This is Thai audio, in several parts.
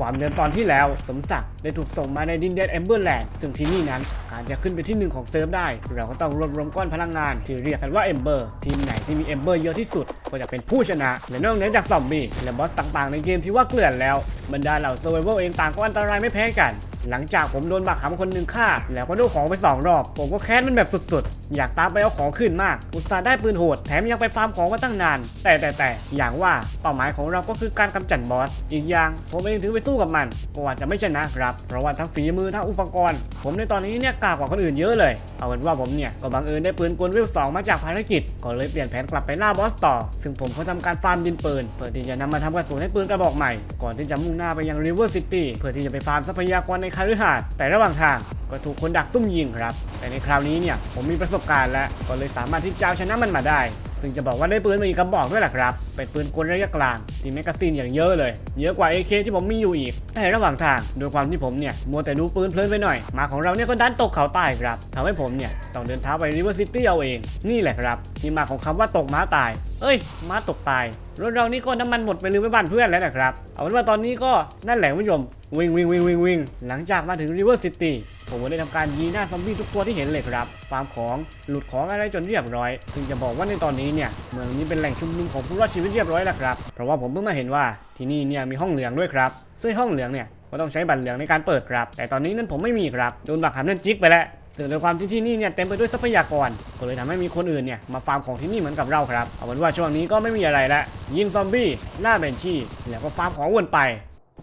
ความเดิมตอนที่แล้ว สมศักดิ์ได้ถูกส่งมาในดินแดนเอมเบอร์แลนด์ซึ่งที่นี่นั้นการจะขึ้นไปที่หนึ่งของเซิร์ฟได้ เราก็ต้องรวบรวมก้อนพลังงานที่เรียกกันว่าเอมเบอร์ทีมไหนที่มีเอมเบอร์เยอะที่สุด ก็จะเป็นผู้ชนะ และนอกเหนือจากซอมบี้และบอสต่างๆ ในเกมที่ว่าเกลื่อนแล้วบรรดาเหล่าเซอร์ไวเวอร์เองต่างก็อันตรายไม่แพ้กัน หลังจากผมโดนบักขำคนหนึ่งฆ่า แล้วก็โดนของไปสองรอบ ผมก็แค้นมันแบบสุดๆ อยากตามไปเอาของขึ้นมาก อุตส่าห์ได้ปืนโหด แถมยังไปฟาร์มของมาตั้งนาน แต่แต่แต่อย่างว่าเป้าหมายของเราก็คือการกำจัดบอส อีกอย่างผมเองถือไปสู้กับมันก็อาจจะไม่ชนะครับ เพราะว่าทั้งฝีมือทั้งอุปกรณ์ ผมในตอนนี้เนี่ยกล้ากว่าคนอื่นเยอะเลย เอาเป็นว่าผมเนี่ยก็บังเอิญได้ปืนกลเวลสองมาจากภารกิจ ก็เลยเปลี่ยนแผนกลับไปล่าบอสต่อ ซึ่งผมเขาทำการฟาร์มดินปืน เพื่อที่จะนำมาทำกระสุนให้ปืนกระบอกใหม่ ก่อนที่จะมุ่งหน้าไปยังริเวอร์ซิตี้ เพื่อที่จะไปฟาร์มทรัพยากรในคฤหาสน์แต่ระหว่างทางก็ถูกคนดักซุ่มยิงครับ แต่ในคราวนี้เนี่ยผมมีประสบการณ์แล้วก็เลยสามารถที่จะเอาชนะมันมาได้ ซึ่งจะบอกว่าได้ปืนมาอีกกระบอกด้วยแหละครับ เป็นปืนกลระยะกลางที่แมกกาซีนอย่างเยอะเลย เยอะกว่า AK ที่ผมมีอยู่อีก แต่ระหว่างทางโดยความที่ผมเนี่ยมัวแต่ดูปืนเพลินไปหน่อย มาของเราเนี่ยก็ดันตกเขาใต้ครับทำให้ผมเนี่ยต้องเดินเท้าไปริเวอร์ซิตี้เอาเอง นี่แหละครับที่มาของคำว่าตกม้าตาย เอ้ย ม้าตกตายรถเรานี่ก็น้ำมันหมดไปลืมไว้บ้านเพื่อนแล้วนะครับ เอาเป็นว่าตอนนี้ก็นั่นแหละคุณผู้ชมวิ่งวิ่งวิ่งวิ่งวิ่งหลังจากมาถึงริเวอร์ซิตี้ ผมได้ทำการยีหน้าซอมบี้ทุกตัวที่เห็นเลยครับ ฟาร์มของหลุดของอะไรจนเรียบร้อยซึ่งจะบอกว่าในตอนนี้เนี่ยเมืองนี้เป็นแหล่งชุมนุมของผู้รอดชีวิตเรียบร้อยแล้วครับ เพราะว่าผมเพิ่งมาเห็นว่าที่นี่เนี่ยมีห้องเหลืองด้วยครับซึ่งห้องเหลืองเนี่ยก็ต้องใช้บัตรเหลืองในการเปิดครับ แต่ตอนนี้นั้นผมไม่มีครับโดนบักหำนั่นจิกไปแล้วซึ่งโดยความที่ที่นี่เนี่ยเต็มไปด้วยทรัพยากรก็เลยทำให้มีคนอื่นเนี่ยมาฟาร์มของที่นี่เหมือนกับเราครับเอาเป็นว่าช่วงนี้ก็ไม่มีอะไรละยิงซอมบี้ล่าแบนชี่แล้วก็ฟาร์มของวนไป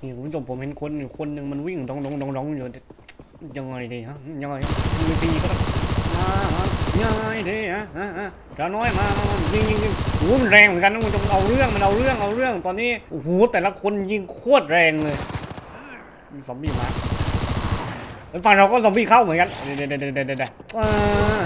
นี่คุณผู้ชมผมเห็นคนคนหนึ่งมันวิ่งดองดองดองดองอยู่ ยังไงดีฮะยังไงมีตีก็ต้องมาฮะยังไงดีฮะฮะฮะกระน้อยมามายิงยิงยิงโอ้มันแรงเหมือนกันนะคุณผู้ชมเอาเรื่องมันเอาเรื่องเอาเรื่องตอนนี้โอ้โหแต่ละคนยิงโคตรแรงเลยมีซอมบี้มาฝั่งเราก็ซอมบี้เข้าเหมือนกันเดี๋ยวเดี๋ยวเดี๋ยวเดี๋ยวเดี๋ยวเดี๋ยวอ่า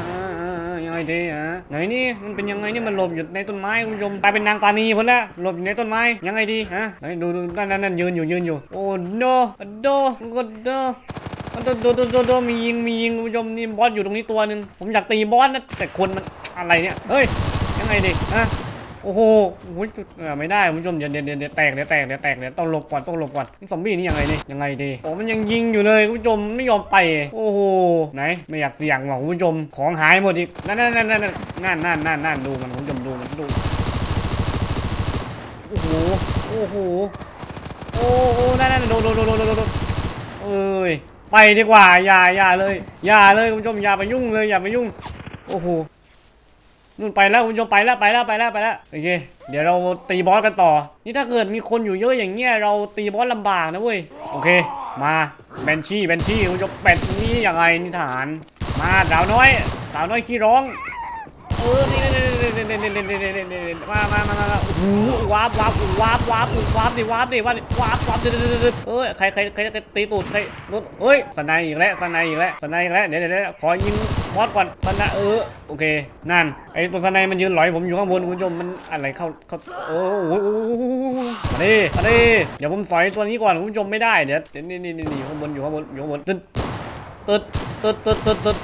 อ่าอ่าอ่ายังไงดีฮะไหนนี่มันเป็นยังไงนี่มันหลบอยู่ในต้นไม้คุณผู้ชมกลายเป็นนางตานีพ้นล้วหลบอยู่ในต้นไม้ยังไงดีฮะไหนดูดูนั่นนั่นยืนอยู่ยืนอยู่โอ้โนโดโก โดโดนโดโดโดโดมียิงมียิงคุณผู้ชมนี่บอสอยู่ตรงนี้ตัวหนึ่งผมอยากตีบอสนะแต่คนมันอะไรเนี่ยเฮ้ยยังไงดีฮะโอ้โหโอ้โหจุดไม่ได้คุณผู้ชมเดี๋ยวเดี๋ยวเดี๋ยวเดี๋ยวแตกเดี๋ยวแตกเดี๋ยวแตกเดี๋ยวต้องหลบก่อนต้องหลบก่อนซอมบี้นี่ยังไงดียังไงดีโอ้มันยังยิงอยู่เลยคุณผู้ชมไม่ยอมไป โอ้โหไหนไม่อยากเสี่ยงหรอกคุณผู้ชมของหายหมดอีกนั่นนั่นนั่นนั่นนั่นนั่นนั่นนั่นดูมันคุณผู้ชมดูมันดูโอ้โหโอ้โหโอ้โหนั่นนั่นดนโดนโดนโดนโดนโดนเอ้ย ไปดีกว่า อย่าอย่าเลย อย่าเลยคุณผู้ชมอย่าไปยุ่งเลยอย่าไปยุ่ง โอ้โหนู่นไปแล้วคุณผู้ชมไปแล้วไปแล้วไปแล้วไปแล้วโอเคเดี๋ยวเราตีบอสกันต่อ นี่ถ้าเกิดมีคนอยู่เยอะอย่างเงี้ยเราตีบอสลำบากนะเว้ยโอเค มาแบนชี่แบนชี่คุณผู้ชมแบนนี่ยังไงนี่ทาน มาสาวน้อย สาวน้อยขี้ร้อง เออนี่นี่นี่นี่นี่นี่นี่นี่นี่มามามามาโอ้โหวาร์ปวาร์ปวาร์ปวาร์ปวาร์ปดิวาร์ปดิวาร์ปวาร์ปวาร์ปเดี๋ยวเดี๋ยวเดี๋ยวเดี๋ยวเอ้ยใครใครใครจะตีตูดใครรถเฮ้ยสนด์อีกแล้วสนด์อีกแล้วสนด์อีกแล้วเดี๋ยวเดี๋ยวขอยิงบอสก่อนสนด์เออโอเคนั่นไอ้ตัวสนด์มันยืนลอยผมอยู่ข้างบนคุณผู้ชมมันอะไรเข้าเข้าโอ้โหมาดิมาดิเดี๋ยวผมสอยตัวนี้ก่อนคุณผู้ชมไม่ได้เดี๋ยวนี่นี่นี่นี่ข้างบนอยู่ข้างบนอยู่ข้างบนตึ๊ดตึ๊ดตึ๊ดตึ๊ดตึ๊ด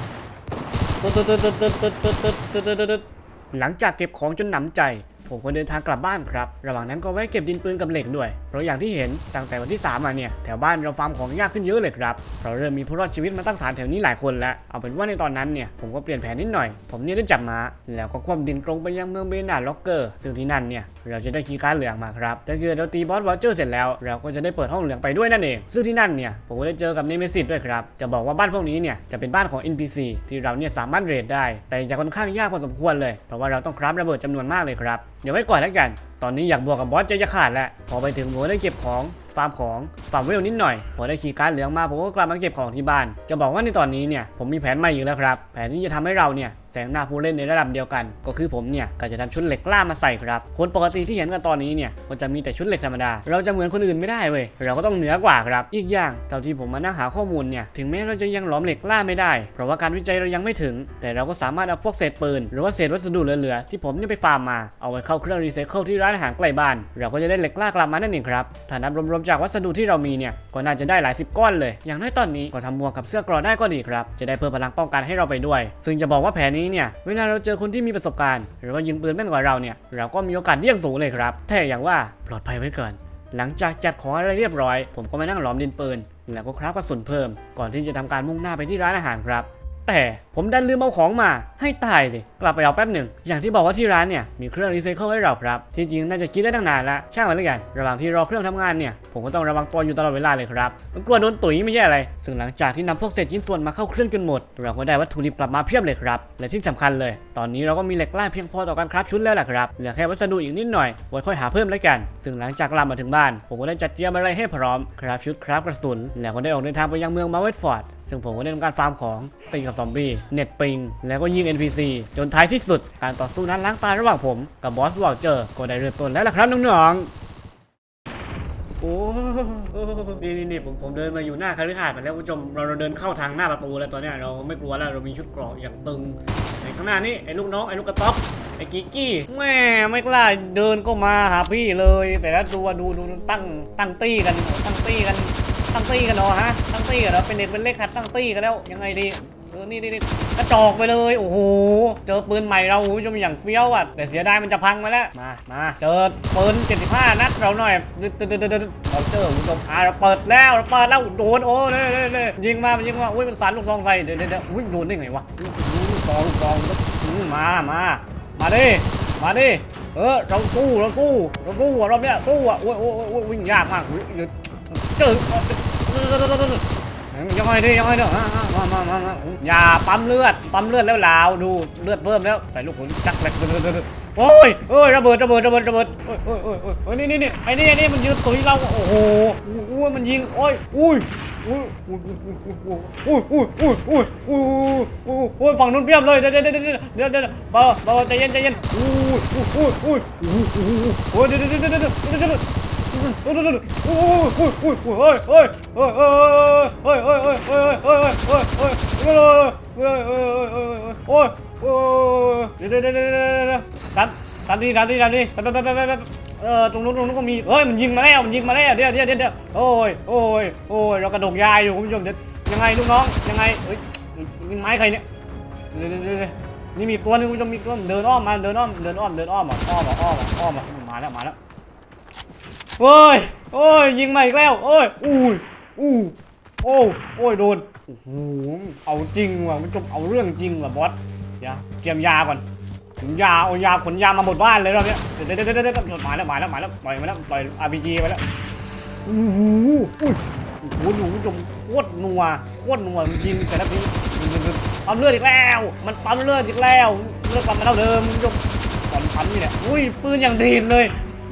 หลังจากเก็บของจนหนำใจ ผมก็เดินทางกลับบ้านครับ ระหว่างนั้นก็แวะเก็บดินปืนกับเหล็กด้วยเพราะอย่างที่เห็นตั้งแต่วันที่3มาเนี่ยแถวบ้านเราฟาร์มของยากขึ้นเยอะเลยครับเราเริ่มมีผู้รอดชีวิตมาตั้งฐานแถวนี้หลายคนแล้วเอาเป็นว่าในตอนนั้นเนี่ยผมก็เปลี่ยนแผนนิดหน่อย ผมเนี่ยได้จับมาแล้วก็คว่ำดินตรงไปยังเมืองเบนาร์ล็อกเกอร์ซึ่งที่นั่นเนี่ยเราจะได้คีย์การ์ดเหลืองมาครับแต่เกิดเราตีบอสวอเจอร์เสร็จแล้วเราก็จะได้เปิดห้องเหลืองไปด้วยนั่นเอง ซึ่งที่นั่นเนี่ยผมก็ได้เจอกับเนเมซิสด้วยครับจะบอกว่าบ้านพวกนี้เนี่ยจะเป็นบ้านของ NPC ที่เราเนี่ยสามารถเรดได้ แต่จะค่อนข้างยากพอสมควรเลย เพราะว่าเราต้องคราฟระเบิดจำนวนมากเลยครับเดี๋ยวไว้ก่อนแล้วกันตอนนี้อยากบวกกับบอสใจจะขาดแหละ พอไปถึงผมได้เก็บของฟาร์มของฟาร์มเวลนิดหน่อยพอได้ขี่การ์ดเหลืองมาผมก็กลับมาเก็บของที่บ้าน จะบอกว่าในตอนนี้เนี่ยผมมีแผนใหม่อยู่แล้วครับ แผนที่จะทำให้เราเนี่ยแซงหน้าผู้เล่นในระดับเดียวกัน ก็คือผมเนี่ยก็จะทำชุดเหล็กล้ามาใส่ครับคนปกติที่เห็นกันตอนนี้เนี่ยก็จะมีแต่ชุดเหล็กธรรมดา เราจะเหมือนคนอื่นไม่ได้เว้ยเราก็ต้องเหนือกว่าครับ อีกอย่างเท่าที่ผมมานั่งหาข้อมูลเนี่ยถึงแม้เราจะยังหลอมเหล็กล้าไม่ได้ เพราะว่าการวิจัยเรายังไม่ถึง แต่เราก็สามารถเอาพวกเศษปืนหรือว่าเศษวัสดุเหลือๆที่ผมเนี่ยไปฟาร์มมาเอาไปเข้าเครื่องรีไซเคิลที่ร้านอาหารใกล้บ้านเราก็จะได้เหล็กล้ากลับมานั่นเองครับถ้านับรวมๆจากวัสดุที่เรามีเนี่ยก็น่าจะได้หลายสิบก้อนเลย อย่างน้อยตอนนี้ก็ทำหมวกกับเสื้อกรอได้ก็ดีครับจะได้เพิ่มพลังป้องกันให้เราไปด้วย ซึ่งจะบอกว่าแผนี้เนี่ยเวลาเราเจอคนที่มีประสบการณ์ หรือว่ายิงปืนแม่นกว่าเราเนี่ยเราก็มีโอกาสเลี่ยงสูงเลยครับแต่อย่างว่าปลอดภัยไว้ก่อนหลังจากจัดของอะไรเรียบร้อย ผมก็มานั่งหลอมดินปืน แล้วก็คราบกระสุนเพิ่ม ก่อนที่จะทำการมุ่งหน้าไปที่ร้านอาหารครับ แต่ผมดันลืมเอาของมาให้ตายสิกลับไปเอาแป๊บหนึ่ง อย่างที่บอกว่าที่ร้านเนี่ยมีเครื่องรีไซเคิลให้เราครับจริงๆน่าจะคิดได้ตั้งนานละช่างมันแล้วกันระหว่างที่รอเครื่องทำงานเนี่ยผมก็ต้องระวังตัวอยู่ตลอดเวลาเลยครับมันกลัวโดนตุ๋ยไม่ใช่อะไร ซึ่งหลังจากที่นำพวกเศษชิ้นส่วนมาเข้าเครื่องจนหมด เราก็ได้วัตถุดิบกลับมาเพียบเลยครับและที่สำคัญเลย ตอนนี้เราก็มีเหล็กล่าเพียงพอต่อการคราฟชุดแล้วแหละครับเหลือแค่วัสดุอีกนิดหน่อยไว้ค่อยหาเพิ่มแล้วกัน ซึ่งหลังจากกลับมาถึงบ้าน ผมก็ได้จัดเตรียมอะไรให้พร้อมคราฟชุดคราฟกระสุนแล้วก็ได้ออกเดินทางไปยังเมืองมาเวดฟอร์ด ซึ่งผมก็เล่นการฟาร์มของติงกับซอมบี้เน็ตปิง แล้วก็ยิง NPC จนท้ายที่สุด การต่อสู้นั้นล้างตาระหว่างผมกับบอสวอลเจอร์ก็ได้เริ่มต้นแล้วล่ะครับน้องโอ้นี่นี่นี่ผมผมเดินมาอยู่หน้าคฤหาสน์มาแล้วคุณผู้ชมเราเราเดินเข้าทางหน้าประตูแล้วตอนนี้เราไม่กลัวแล้วเรามีชุดเกราะอย่างตึงไอ้ข้างหน้านี่ไอ้ลูกน้องไอ้ลูกกระต๊อบไอ้กิกกี้แม่ไม่กล้าเดินก็มาหาพี่เลย แต่ละตัวดูดูตั้งตั้งตี้กันตั้งตี้กัน ตั้งตี้กันเนาะฮะตั้งตี้กันเนาะเป็นเด็กเป็นเลขครับตั้งตี้กันแล้วยังไงดีเออนี่นี่กระจอกไปเลยโอ้โหเจอปืนใหม่เราคุณผู้ชมอย่างเฟี้ยวอะแต่เสียดายมันจะพังมาแล้วมามาเจอปืน75 นัดเราหน่อยเเราเจอคุณผู้ชมอ่าเราเปิดแล้วเราเปิดแล้วโดนโอ้เลยเน่ยิงมามันยิงมาอุ้ยมันสันลูกซองใส่เดือดเดือดอุ้ยโดนได้ไงวะลูกซองลูกซองมามามาดิมาดิเออเรากู้เรากู้เรากู้อะรอบเนี้ยกู้อะโอ้ยโอ้ยโอ้ยวิ่งยากมากเจอ ย่อยด้วยย่อยด้วยมามามาอย่าปั๊มเลือด ปั๊มเลือดแล้วลาวดูเลือดเพิ่มแล้ว ใส่ลูกหุ่นจักแหลกโอ้ยโอ้ยระเบิดระเบิดระเบิดระเบิดโอ้ยโอ้ยโอ้ยโอ้ยนี่นี่นี่ไอ้นี่ไอ้นี่มันยืนตุยเรา โอ้โหอุ้มันยิง โอ้ย อุ้ยอุ้ยอุ้ยอุ้ยอุ้ยอุ้ยอุ้ยอุ้ยอุ้ยอุ้ยฝั่งนู้นเพียบเลย เดี๋ยวเดี๋ยวเดี๋ยวเดี๋ยวเดี๋เบาเบาใจเย็นใจเย็นอุ้ยอุ้ยอุ้ยอุ้ยอุ้ยเดี๋ยวเดี๋ยวเดี๋ยวเดี๋ยว โอ้โหโอ้โหโอ้โหเฮ้ยโอ้ยโอ้ยโอ้ยโอ้ยโอ้ยโอ้ยโอ้ยโอ้ยโอ้ยโอ้ยโอ้ยโอ้ยโอ้ยโอ้ยโอ้ยโอ้ยเดี๋ยวเดี๋ยวเดี๋ยวเดี๋ยวดันดันนี่ดันนี่ดันนี่ดันดันดันดันเออตรงนู้นตรงนู้นก็มีเฮ้ยมันยิงมาแล้วมันยิงมาแล้วเดี๋ยวเดี๋ยวเดี๋ยวโอ้ยโอ้ยโอ้ยเรากระดกยายอยู่คุณผู้ชมยวยังไงลูกน้องยังไงเฮ้ยไม้ใครเนี่ยเดี๋ยวเดี๋ยวนี่มีตัวนึงคุณผู้ชมมีตัวเดินอ้อมมาเดินอ้อมเดินอ้อมเดินอ้อมอะอ้อมอะอ้อมอะอ้อมอ่มาแล้วมาแล้ว โอ้ยโอ้ยยิงมาอีกแล้วโอ้ยอุ้ยอู้โอ้โอ้ยโดนโอ้โหเอาจริงว่ะมันจบเอาเรื่องจริงว่ะบอสเดี๋ยวเตรียมยาก่อนถึงยาเอายาขนยามาหมดบ้านเลยรอบเนี้ยเดี๋ยวเดี๋ยวเดี๋ยวเดี๋ยวมายแล้วหมายแล้วหมายแล้วปล่อยมาแล้วปล่อย RPG ไปแล้วโอ้โหอุ้ยโอ้โหหนูผู้ชมโคตรนัวโคตรนัวยิงแต่ละทีปั๊มเลือดอีกแล้ว มันปั๊มเลือดอีกแล้วเลือดปั๊มมาเท่าเดิมคุณผู้ชมตอนปั๊มนี่แหละอุ้ยปืนอย่างดีเลย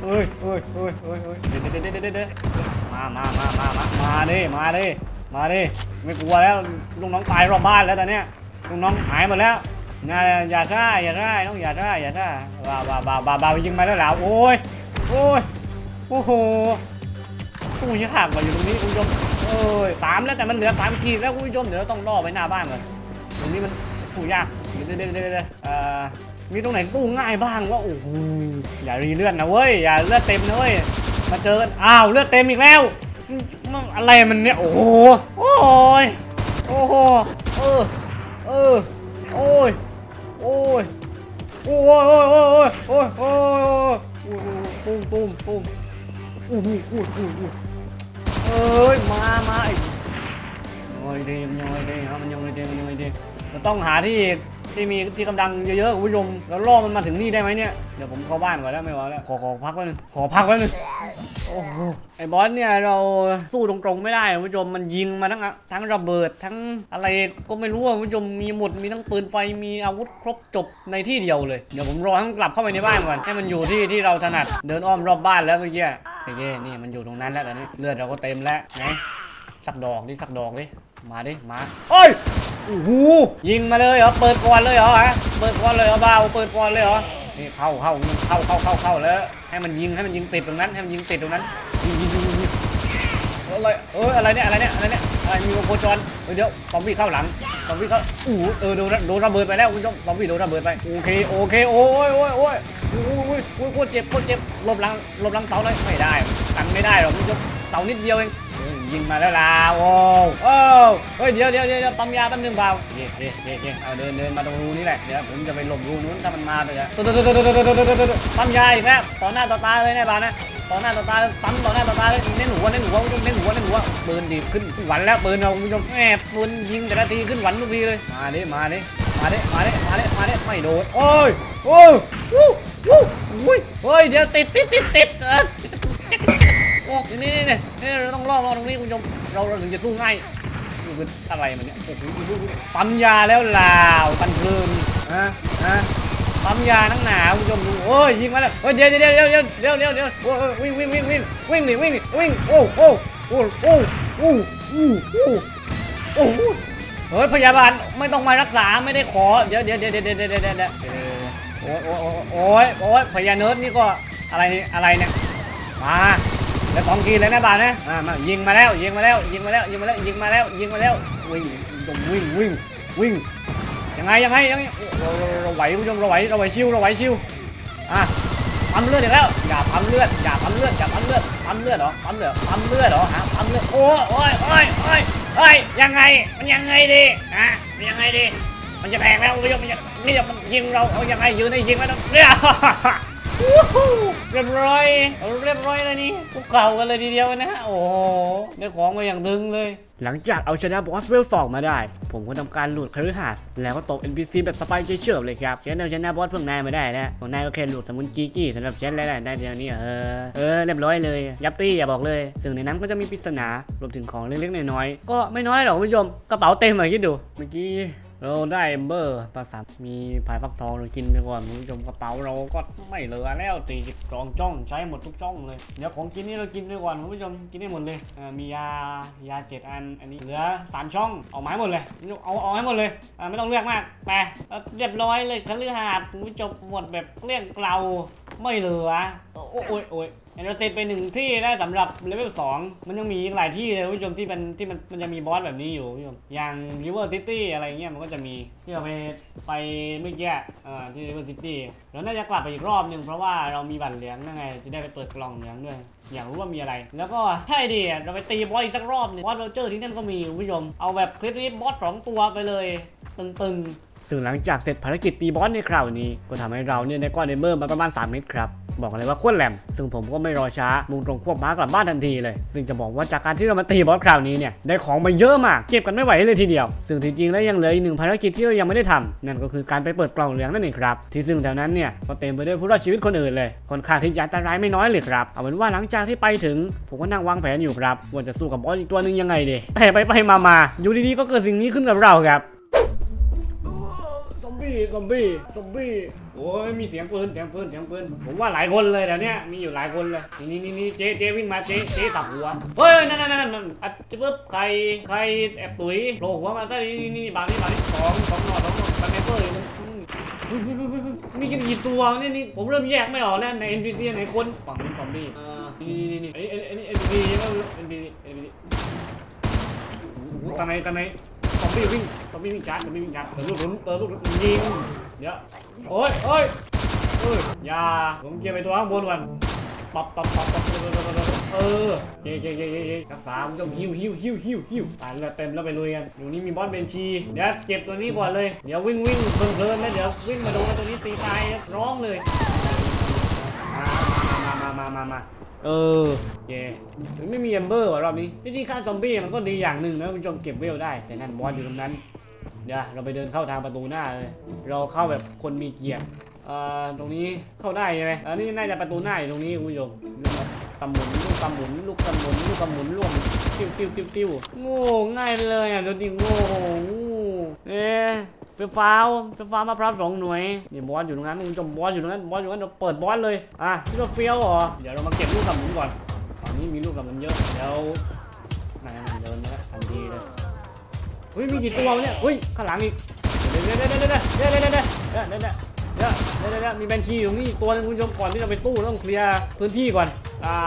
เอ้ยเอ้ยเอ้ยเอ้ยเอ้ยเดี๋ยวเดเดเดเดมามามามามามาดิมาดิมาดิไม่กลัวแล้วลูกน้องตายรอบบ้านแล้วตอนเนี้ยลูกน้องหายหมดแล้วอย่าอย่าซ่าอย่าซ่าน้องอย่าซ่าอย่าซ่าบ้าบ้าบ้าบ้าบ้าไปยิงมาแล้วเหรอโอ้ยโอ้ยโอ้โหตู้ยากกว่าอยู่ตรงนี้คุณผู้ชมเอ้ยสามแล้วแต่มันเหลือสามขีดแล้วคุณผู้ชมเดี๋ยวเราต้องล่อไปหน้าบ้านก่อนตรงนี้มันสู้ยากเดี๋ยวเดี๋ยวเดี๋ยวเดี๋ยวเอ่อ มีตรงไหนสู้ง่ายบ้างว่าโอ้โหอย่ารีเลือดนะเว้ยอย่าเลือดเต็มนะเว้ยมาเจออ้าวเลือดเต็มอีกแล้วอะไรมันเนี่ยโอ้โหโอ้ยโอ้โหเออเออโอ้ยโอ้ยโอ้ยโอ้ยโอ้ยโอ้ยโอ้ยปุ้มปุ้มปุ้มอู้ยโอู้ยโอู้โอ้ยมามาไอ้ยดีมันยังไงดีครับมันยัยไงดีมันยังไงดีเราต้องหาที่ ที่มีที่กำลังเยอะๆคุณผู้ชมแล้วล่อมันมาถึงนี่ได้ไหมเนี่ยเดี๋ยวผมเข้าบ้านก่อนแล้วไม่ไหวแล้วขอขอพักแป๊บนึงขอพักแป๊บนึงโอ้โหไอ้บอสเนี่ยเราสู้ตรงๆไม่ได้คุณผู้ชมมันยิงมาทั้งอะทั้งระเบิดทั้งอะไรก็ไม่รู้คุณผู้ชมมีหมดมีทั้งปืนไฟมีอาวุธครบจบในที่เดียวเลยเดี๋ยวผมรอให้มันกลับเข้าไปในบ้านก่อนให้มันอยู่ที่ที่เราถนัดเดินอ้อมรอบบ้านแล้วเมื่อกี้โอเคนี่มันอยู่ตรงนั้นแล้วตอนนี้เลือดเราก็เต็มแล้วไหนสักดอกดิสักดอกดิมาดิมาโอ้ย โอ้โหยิงมาเลยเหรอเปิดก่อนเลยเหรอฮะเปิดก่อนเลยเหรอบ้าเปิดก่อนเลยเหรอนี่เข้าเข้ายิงเข้าเข้าเข้าเข้าแล้วให้มันยิงให้มันยิงติดตรงนั้นให้มันยิงติดตรงนั้นยิงยิงยิงยิงอะไรเอออะไรเนี่ยอะไรเนี่ยอะไรเนี่ยอะไรมีวงโคจรเออเดี๋ยวซอมบี้เข้าหลังซอมบี้เข้าอู้เออโดนโดนระเบิดไปแล้วคุณผู้ชมซอมบี้โดนระเบิดไปโอเคโอเคโอ้ยโอ้ยโอ้ยโอ้ยโอ้ยโอ้ยโคตรเจ็บโคตรเจ็บลบหลังลบหลังเสาเลยไม่ได้กันไม่ได้หรอกคุณผู้ชม เสานิดเดียวเองโอ้ยิงมาแล้วล่ะโอ้โอ้เฮ้ยเดี๋ยวเดี๋ยวเดี๋ยวปั๊มยาแป๊บนึงเบาเย่เย่เย่เย่เอาเดินเดินมาตรงรูนี้แหละเดี๋ยวผมจะไปหลบรูนู้นถ้ามันมาเลยอะปั๊มยาอีกแล้วต่อหน้าต่อตาเลยเนี่ยบานะต่อหน้าต่อตาปั๊มต่อหน้าต่อตาเลยเน้นหัวเน้นหัวเน้นหัวเน้นหัวปืนดีขึ้นหวันแล้วปืนเราคุณผู้ชมแหมปืนยิงแต่ละทีขึ้นหวันทุกทีเลยมาดิมาดิมาดิมาดิมาดิมาดิไม่โดนโอ้ยโอ้ยวู้วู้อุ้ยเฮ้ยเดี๋ยวติดติดติดติดเออ โอ้นี่นี่นี่นี่เราต้องล่อรอตรงนี้คุณผู้ชมเราเราถึงจะสู้ง่ายนี่คืออะไรมันเนี่ยโอ้โหปั๊มยาแล้วลาวกันเพลินฮะฮะปั๊มยาทั้งหนาคุณผู้ชมดูโอ้ยยิงมาแล้วเฮ้ยเดี๋ยวเดี๋ยวเดี๋ยวเดี๋ยวเดี๋ยวเดี๋ยวเดี๋ยววิ่งวิ่งวิ่งวิ่งวิ่งดิวิ่งดิวิ่งโอ้โอ้โอ้โอ้โอ้โอ้โอ้โอ้เฮ้ยพยาบาลไม่ต้องมารักษาไม่ได้ขอเดี๋ยวเดี๋ยวเดี๋ยวเดี๋ยวเดี๋ยวเดี๋ยวเดี๋ยวโอ้ยโอ้ยโอ้ยโอ้ยพยาเนิร์ดนี่ก็อะไรนี่อะไรเนี่ยมา แล้วสองทีเลยนะบาทนะมามายิงมาแล้วยิงมาแล้วยิงมาแล้วยิงมาแล้วยิงมาแล้วยิงมาแล้ววิ่งวิ่งวิ่งวิ่งยังไงยังไงยังไงเราเราเราไหวคุณผู้ชมเราไหวเราไหวชิวเราไหวชิวอะปั๊มเลือดอีกแล้วอย่าปั๊มเลือดอย่าปั๊มเลือดอย่าปั๊มเลือดปั๊มเลือดเหรอปั๊มเลือดปั๊มเลือดเหรอฮะปั๊มเลือดโอ้ยโอ้ยโอ้ยโอ้ยโอ้ยยังไงมันยังไงดีฮะมันยังไงดีมันจะแทงแล้วคุณผู้ชมมันจะนี่จะมันยิงเราเอายังไงยืนให้ยิงไม่ต้องเนี่ยวู้ฮู้ เรียบร้อย เรียบร้อยเลยนี่พวกเก่ากันเลยทีเดียวนะ โอ้โหได้ของมาอย่างดึงเลย หลังจากเอาชนะบอสเวลสองมาได้ ผมก็ทำการหลุดคฤหาสน์แล้วก็ตก NPC แบบสไปเฉยๆเลยครับเชนเอาชนะบอสพวกนายมาได้นะพวกนายก็แค่หลุดสมุนกี้กี้สำหรับเชนแล้วแหละได้เดี๋ยวนี้เออ เออเรียบร้อยเลย ยับตี้อย่าบอกเลย ซึ่งในนั้นก็จะมีปริศนารวมถึงของเล็กๆน้อยๆก็ไม่น้อยหรอกคุณผู้ชมกระเป๋าเต็มเลยคิดดู เมื่อกี้ เราได้เอมเบอร์ภาษามีพายฟักทองเรากินไปก่อนคุณผู้ชมกระเป๋าเราก็ไม่เหลือแล้วตีสิบกรองจ้องใช้หมดทุกจ้องเลยเดี๋ยวของกินนี่เรากินไปก่อนคุณผู้ชมกินได้หมดเลยมียายาเจ็ดอันอันนี้เหลือสามช่องเอาไม้หมดเลยเอาเอาให้หมดเลยไม่ต้องเลือกมากไปเรียบร้อยเลยคฤหาสน์คุณผู้ชมหมดแบบเกลี้ยงเกลาไม่เหลือโอ้ยโอ้ย เอ็นเราเซตไปหนึ่งที่ได้สำหรับเลเวลสองมันยังมีหลายที่เลยคุณผู้ชมที่มันที่มันมันจะมีบอสแบบนี้อยู่คุณผู้ชมอย่าง River City อะไรเงี้ยมันก็จะมีที่เราไปไปเมื่อกี้อ่อที่ River City แล้วน่าจะกลับไปอีกรอบหนึ่งเพราะว่าเรามีบัตรเหลืองนั่นไงจะได้ไปเปิดกล่องเหลืองด้วยอยากรู้ว่ามีอะไร แล้วก็ใช่ดิเราไปตีบอสอีกสักรอบหนึงบอสโรเจอร์ที่นั่นก็มีคุณผู้ชมเอาแบบคลิปนี้บอสสองตัวไปเลยตึงๆซึ่งหลังจากเสร็จภารกิจตีบอสในคราวนี้ ก็ทำให้เราเนี่ยได้ก้อนเอเบอร์มาประมาณ 3 เม็ดครับ บอกเลยว่าโคตรแหลม ซึ่งผมก็ไม่รอช้ามุ่งตรงควบม้ากลับบ้านทันทีเลย ซึ่งจะบอกว่าจากการที่เรามาตีบอสคราวนี้เนี่ยได้ของมาเยอะมากเก็บกันไม่ไหวเลยทีเดียว ซึ่งจริงๆแล้วยังเหลืออีกหนึ่งภารกิจที่เรายังไม่ได้ทำนั่นก็คือการไปเปิดกล่องเหลืองนั่นเองครับที่ซึ่งแถวนั้นเนี่ยก็เต็มไปด้วยผู้รอดชีวิตคนอื่นเลยค่อนข้างที่จะอันตรายไม่น้อยเลยครับเอาเป็นว่าหลังจากที่ไปถึงผมก็นั่งวางแผนอยู่ครับว่าจะสู้กับบอสอีกตัวหนึ่งยังไงดีแต่ไปไปมามาอยู่ดีๆก็เกิดสิ่งนี้ขึ้นกับเราครับ บี้ซอมบี้ซอมบี้โอ้ยมีเสียงปืนเสียงปืนเสียงปืนผมว่าหลายคนเลยแถวนี้มีอยู่หลายคนเลยนี่นี่นี่เจ๊เจ๊วิ่งมาเจ๊เจ๊สับหัวเฮ้ยนั่นนั่นนั่นมันอัดจะปึ๊บใครใครแอบตุ๋ยโผล่หัวมาซะนี่นี่นี่บางนี่บางนี่สองสองหนอสองหนอสไนเปอร์อยู่อืมนี่กันกี่ตัวเนี่ยนี่ผมเริ่มแยกไม่ออกแล้วใน NPC ไหนคนฝั่งนี้ซอมบี้อ่านี่นี่นี่ไอ้ไอ้ไอ้นี่ NPC ใช่ไหม NPC NPC โอ้โหตอนไหนตอนไหนซอม บี้วิ่งซอมบี้วิ่งชาร์จซอมบี้วิ่งชาร์จเติมลูกหลุนเติมลูกหลุนยิงเดี๋ยวโอ้ยโอ้ยเอ้ยอย่าผมเกียร์ไปตัวข้างบนก่อนปับปับปับปับเออเย้เย้เย้เย้เย้รักษาผมต้องฮิวฮิวฮิวฮิวฮิวตายแล้วเต็มแล้วไปลุยกันอยู่นี่มีบอสเบนชีเดี๋ยวเก็บตัวนี้ก่อนเลยเดี๋ยววิ่งวิ่งเพลินเพลินแล้วเดี๋ยววิ่งมาโดนตัวนี้ตีตายร้องเลยมามามามามามา เออเย้ถึงไม่มีแอมเบอร์ว่ะรอบนี้จริงๆฆ่าซอมบี้มันก็ดีอย่างหนึ่งนะคุณผู้ชมเก็บเวลได้ แต่นั่นบอสอยู่ตรงนั้น เดี๋ยวเราไปเดินเข้าทางประตูหน้าเลย เราเข้าแบบคนมีเกียรติเอ่อตรงนี้เข้าได้ใช่ไหมอันนี้น่าจะประตูหน้าอยู่ตรงนี้คุณผู้ชมลูกตำหมุนลูกตำหมุนลูกตำหมุนลูกตำหมุนร่วมติ้วติ้วติ้วติ้วโง่ง่ายเลยอะดูดิโง่เอ๊ เฟฟ้าวเฟฟ้าวมาพรับสองหน่วยนี่บอสอยู่ตรงนั้นคุณผู้ชมบอสอยู่ตรงนั้นบอสอยู่ตรงนั้นเราเปิดบอสเลยอะที่เราเฟี้ยวเหรอเดี๋ยวเรามาเก็บลูกตำหมุนก่อนตอนนี้มีลูกตำหมุนเยอะเดี๋ยวไหนมันเดินมาแล้วทันทีเลยเฮ้ยมีกี่ตัวเนี่ยเฮ้ยข้างหลังอีกเดี๋ยวเดี๋ยวเดี๋ยวเดี๋ยวเดี๋ยวเดี๋ยวเดี๋ยวเดี๋ยวเดี๋ยวเดี๋ยวเดี๋ยวเดี๋ยวเดี๋ยวเดี๋ยวมีแบนชีอยู่นี่ตัวนึงคุณผู้ชมก่อนที่จะไปตู้ต้องเคลียร์พื้นที่ก่อน อ่า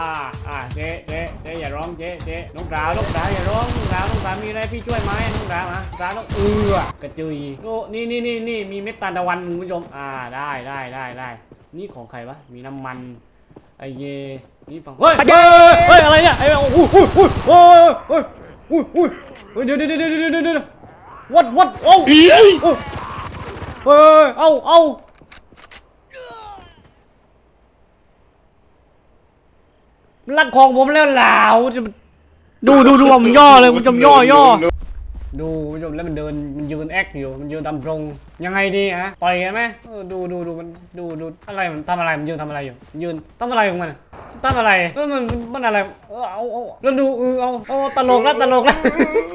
อ่าเจ๊เจ๊เจ๊อย่าร้องเจ๊เจ๊น้องดาวน้องดาวอย่าร้องน้องดาวน้องดาวมีอะไรพี่ช่วยไหมน้องดาวนะดาวต้องเอือกระจุยโอ้นี่นี่นี่นี่มีเม็ดตาลตะวันคุณผู้ชมอ่าได้ได้ได้ได้นี่ของใครวะมีน้ำมันไอเยนี่ฝั่งเฮ้ยเฮ้ยอะไรเนี่ยไอ้โอ้โหโอ้ยโอ้ยโอ้ยโอ้ยโอ้ยเดี๋ยวเดี๋ยวเดี๋ยวเดี๋ยวเดี๋ยวเดี๋ยว what what โอ้ยเฮ้ยเอาเอา มันลักของผมแล้วเหลาจะดูดูดูมันย่อเลยมันจำย่อย่อดูคุณผู้ชมแล้วมันเดินมันยืนแอคอยู่มันยืนตามตรงยังไงดีฮะต่อยกันไหมดูดูดูมันดูดูอะไรมันทำอะไรมันยืนทำอะไรอยู่ ยืนทำอะไรของมันทำอะไรเออมันมันอะไรเออเอาเอาแล้วดูเออเอาเอาตลกแล้วตลกแล้ว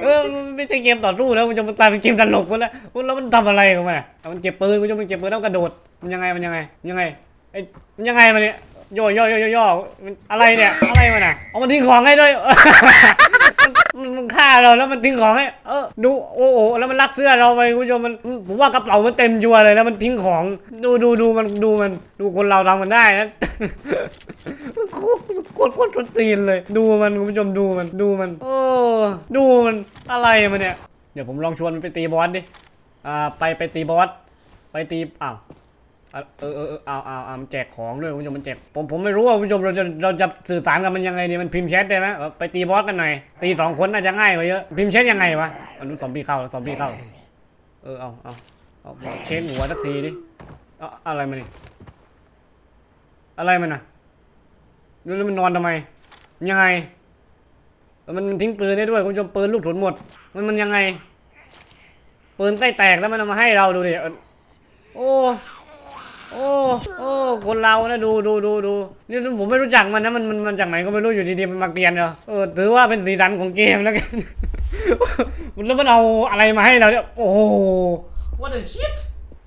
เออไม่ใช่เกมต่อสู้แล้วมันจะมันกลายเป็นเกมตลกแล้วแล้วมันทำอะไรของมันมันเก็บปืนคุณผู้ชมมันเก็บปืนแล้วกระโดดมันยังไงมันยังไงยังไงไอ้มันยังไงมันเนี่ย ย่อย่อย่อย่อย่อมันอะไรเนี่ย อะไรมันอะเอามันทิ้งของให้ด้วย มันมันฆ่าเราแล้วมันทิ้งของให้ เออดูโอ้โหแล้วมันลักเสื้อเราไปคุณผู้ชมมันผมว่ากระเป๋ามันเต็มจัวเลยแล้วมันทิ้งของ ดูดูดูมันดูมันดูคนเราทำมันได้นะมันโคตรโคตรโคตรตีนเลย ดูมันคุณผู้ชมดูมันดูมันโอ้ดูมันอะไรมันเนี่ย เดี๋ยวผมลองชวนมันไปตีบอสดิ อ่าไปไปตีบอส ไปตีอ้าว เออเออเอาเอาเอาแจกของด้วยคุณผู้ชมมันแจกผมผมไม่รู้ว่าคุณผู้ชมเราจะเราจะสื่อสารกับมันยังไงดีมันพิมพ์แชทได้ไหมไปตีบอสกันหน่อยตีสองคนน่าจะง่ายกว่าเยอะพิมพ์แชทยังไงวะอันนู้นซอมบี้เข้าซอมบี้เข้า เออเอาเอาเอาเช็คหัวสักทีดิเอาอะไรมันนี่อะไรมันน่ะแล้วมันนอนทำไม ยังไง มันมันทิ้งปืนได้ด้วยคุณผู้ชมปืนลูกถุนหมด มันมันยังไงปืนใกล้แตกแล้วมันเอามาให้เราดูดิโอ้ โอ้โอ้คนเรานะดูดูดูดูนี่ผมไม่รู้จักมันนะมันมันมันจากไหนก็ไม่รู้อยู่ดีๆมันมาเกลียนเหรอเออถือว่าเป็นสีสันของเกมแล้วกันแล้วมันเอาอะไรมาให้เราเนี่ยโอ้ what the shit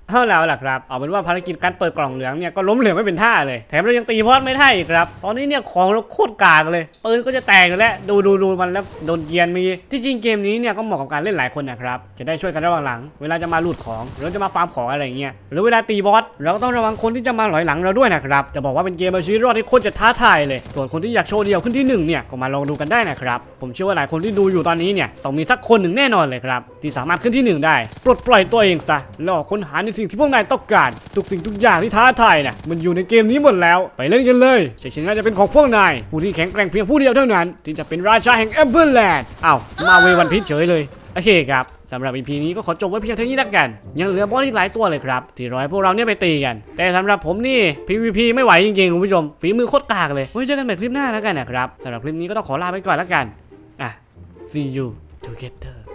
เอาแล้วล่ะครับเอาเป็นว่าภารกิจการเปิดกล่องเหลืองเนี่ยก็ล้มเหลวไม่เป็นท่าเลยแถมเรายังตีบอสไม่ได้อีกครับ ตอนนี้เนี่ยของเราโคตรกากเลยปืนก็จะแตกแล้วดูดูดูมันแล้วโดนเกรียนมีที่จริงเกมนี้เนี่ยก็เหมาะกับการเล่นหลายคนนะครับจะได้ช่วยกันระว่างหลัง เวลาจะมาลูดของหรือจะมาฟาร์มของอะไรเงี้ยหรือเวลาตีบอสเราก็ต้องระวังคนที่จะมาหลอยหลังเราด้วยนะครับจะบอกว่าเป็นเกมเอาชีวิตรอดที่โคตรจะท้าทายเลย ส่วนคนที่อยากโชว์เดียวขึ้นที่หนึ่งเนี่ยก็มาลองดูกันได้นะครับผมเชื่อว่าหลายคนที่ดูอยู่ตอนนี้เนี่ยต้องมีสักคนหนึ่งแน่นอนเลยครับที่สามารถขึ้นที่หนึ่งได้ปลดปล่อยตัวเองซะแล้วค้นหาในสิ่งที่พวกนายต้องการทุกสิ่งทุกอย่างที่ท้าทายน่ะมันอยู่ในเกมนี้หมดแล้ว ไปเล่นกันเลยชัยชนะจะเป็นของพวกนาย ผู้ที่แข็งแกร่งเพียงผู้เดียวเท่านั้น ที่จะเป็นราชาแห่งแอมเบอร์แลนด์อ้าวมาเววันพิษเฉยเลยโอเคครับสำหรับ EP นี้ก็ขอจบไว้เพียงเท่านี้ละกัน ยังเหลือบอสอีกหลายตัวเลยครับที่รอให้พวกเราเนี่ยไปตีกัน แต่สำหรับผมนี่ PVP ไม่ไหวจริงๆคุณผู้ชม ฝีมือโคตรกากเลยไว้เจอกันใหม่คลิปหน้าแล้วกันนะครับสำหรับคลิปนี้ก็ต้องขอลาไปก่อนแล้วกันอะ see you together